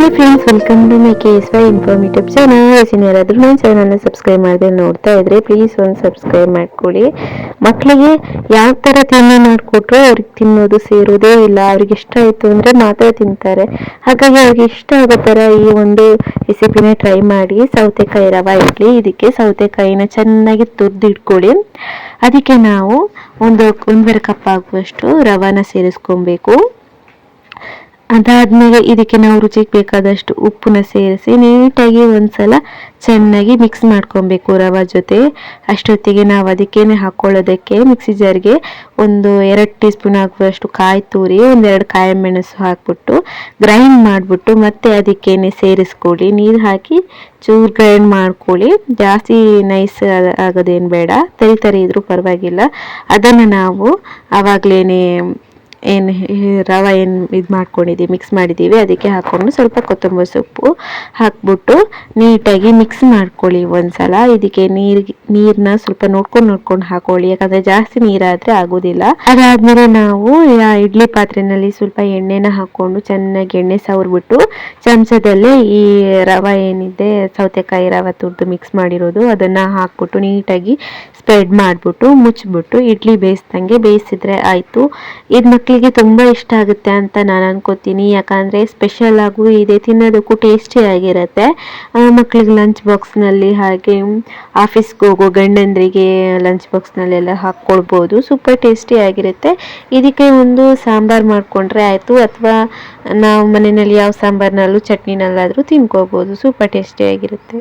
Hi friends welcome to my K Y inform YouTube channel ಇನ್ನು ಯಾರಾದರೂ ನನ್ನ ಚಾನಲ್ನ ಸಬ್ಸ್ಕ್ರೈಬ್ ಮಾಡಿದೆ ನೋಡ್ತಾ ಇದ್ರೆ ಪ್ಲೀಸ್ ಒಂದು ಸಬ್ಸ್ಕ್ರೈಬ್ ಮಾಡ್ಕೊಳ್ಳಿ ಮಕ್ಕಳಿಗೆ ಯಾವ ಥರ ತಿಂಡಿ ಮಾಡಿಕೊಟ್ರು ಅವ್ರಿಗೆ ತಿನ್ನೋದು ಸೇರೋದೇ ಇಲ್ಲ. ಅವ್ರಿಗೆ ಇಷ್ಟ ಆಯಿತು ಅಂದರೆ ಮಾತ್ರ ತಿಂತಾರೆ. ಹಾಗಾಗಿ ಅವ್ರಿಗೆ ಇಷ್ಟ ಆಗೋ ಥರ ಈ ಒಂದು ರೆಸಿಪಿನ ಟ್ರೈ ಮಾಡಿ. ಸೌತೆಕಾಯಿ ರವೆ ಇಡ್ಲಿ, ಇದಕ್ಕೆ ಸೌತೆಕಾಯಿನ ಚೆನ್ನಾಗಿ ತುರ್ದು ಇಟ್ಕೊಳ್ಳಿ ಅದಕ್ಕೆ ನಾವು ಒಂದು, ಒಂದೂವರೆ ಕಪ್ ಆಗುವಷ್ಟು ರವಾನ ಸೇರಿಸ್ಕೊಬೇಕು. ಅದಾದ್ಮೇಲೆ ಇದಕ್ಕೆ ನಾವು ರುಚಿಗೆ ಬೇಕಾದಷ್ಟು ಉಪ್ಪನ್ನ ಸೇರಿಸಿ ನೀಟಾಗಿ ಒಂದ್ಸಲ ಚೆನ್ನಾಗಿ ಮಿಕ್ಸ್ ಮಾಡ್ಕೊಬೇಕು ರವೆ ಜೊತೆ. ಅಷ್ಟೊತ್ತಿಗೆ ನಾವು ಅದಕ್ಕೇನೆ ಹಾಕೊಳ್ಳೋದಕ್ಕೆ ಮಿಕ್ಸಿ ಜಾರ್ಗೆ ಒಂದು ಎರಡು ಟೀ ಸ್ಪೂನ್ ಹಾಕುವಷ್ಟು ಕಾಯಿ ತುರಿ ಒಂದೆರಡು ಕಾಯಿ ಮೆಣಸು ಹಾಕ್ಬಿಟ್ಟು ಗ್ರೈಂಡ್ ಮಾಡಿಬಿಟ್ಟು ಮತ್ತೆ ಅದಕ್ಕೇನೆ ಸೇರಿಸ್ಕೊಳ್ಳಿ. ನೀರು ಹಾಕಿ ಚೂರು ಗ್ರೈಂಡ್ ಮಾಡ್ಕೊಳ್ಳಿ. ಜಾಸ್ತಿ ನೈಸ್ ಆಗೋದೇನು ಬೇಡ. ತರಿ ತರಿ ಇದ್ರೂ ಪರವಾಗಿಲ್ಲ. ಅದನ್ನು ನಾವು ಆವಾಗಲೇ ಏನು ರವೆ ಏನು ಇದು ಮಾಡ್ಕೊಂಡಿದ್ದೀವಿ ಮಿಕ್ಸ್ ಮಾಡಿದ್ದೀವಿ ಅದಕ್ಕೆ ಹಾಕ್ಕೊಂಡು ಸ್ವಲ್ಪ ಕೊತ್ತಂಬರಿ ಸೊಪ್ಪು ಹಾಕ್ಬಿಟ್ಟು ನೀಟಾಗಿ ಮಿಕ್ಸ್ ಮಾಡ್ಕೊಳ್ಳಿ ಒಂದ್ಸಲ. ಇದಕ್ಕೆ ನೀರಿಗೆ ನೀರನ್ನ ಸ್ವಲ್ಪ ನೋಡ್ಕೊಂಡು ನೋಡ್ಕೊಂಡು ಹಾಕೊಳ್ಳಿ. ಯಾಕಂದರೆ ಜಾಸ್ತಿ ನೀರಾದರೆ ಆಗೋದಿಲ್ಲ. ಅದಾದಮೇಲೆ ನಾವು ಇಡ್ಲಿ ಪಾತ್ರೆಯಲ್ಲಿ ಸ್ವಲ್ಪ ಎಣ್ಣೆನ ಹಾಕ್ಕೊಂಡು ಚೆನ್ನಾಗಿ ಎಣ್ಣೆ ಸವರ್ಬಿಟ್ಟು ಚಮಚದಲ್ಲೇ ಈ ರವೆ ಏನಿದೆ, ಸೌತೆಕಾಯಿ ರವೆ ತುರ್ದು ಮಿಕ್ಸ್ ಮಾಡಿರೋದು, ಅದನ್ನು ಹಾಕ್ಬಿಟ್ಟು ನೀಟಾಗಿ ಸ್ಪ್ರೆಡ್ ಮಾಡಿಬಿಟ್ಟು ಮುಚ್ಚಿಬಿಟ್ಟು ಇಡ್ಲಿ ಬೇಯಿಸ್ದಂಗೆ ಬೇಯಿಸಿದ್ರೆ ಆಯಿತು. ಇದು ಮಕ್ಕಳಿಗೆ ತುಂಬ ಇಷ್ಟ ಆಗುತ್ತೆ ಅಂತ ನಾನು ಅನ್ಕೋತೀನಿ. ಯಾಕಂದರೆ ಸ್ಪೆಷಲ್ ಆಗು ಇದೆ, ತಿನ್ನೋದಕ್ಕೂ ಟೇಸ್ಟಿ ಆಗಿರುತ್ತೆ. ಮಕ್ಕಳಿಗೆ ಲಂಚ್ ಬಾಕ್ಸ್ನಲ್ಲಿ ಹಾಗೆ ಆಫೀಸ್ಗೆ ಹೋಗೋ ಗಂಡಂದ್ರಿಗೆ ಲಂಚ್ ಬಾಕ್ಸ್ನಲ್ಲೆಲ್ಲ ಹಾಕ್ಕೊಳ್ಬೋದು ಸೂಪರ್ ಟೇಸ್ಟಿ ಆಗಿರುತ್ತೆ. ಇದಕ್ಕೆ ಒಂದು ಸಾಂಬಾರು ಮಾಡಿಕೊಂಡ್ರೆ ಆಯಿತು. ಅಥವಾ ನಾವು ಮನೆಯಲ್ಲಿ ಯಾವ ಸಾಂಬಾರ್ನಲ್ಲೂ ಚಟ್ನಿನಲ್ಲಾದರೂ ತಿನ್ಕೋಬೋದು. ಸೂಪರ್ ಟೇಸ್ಟಿ ಆಗಿರುತ್ತೆ.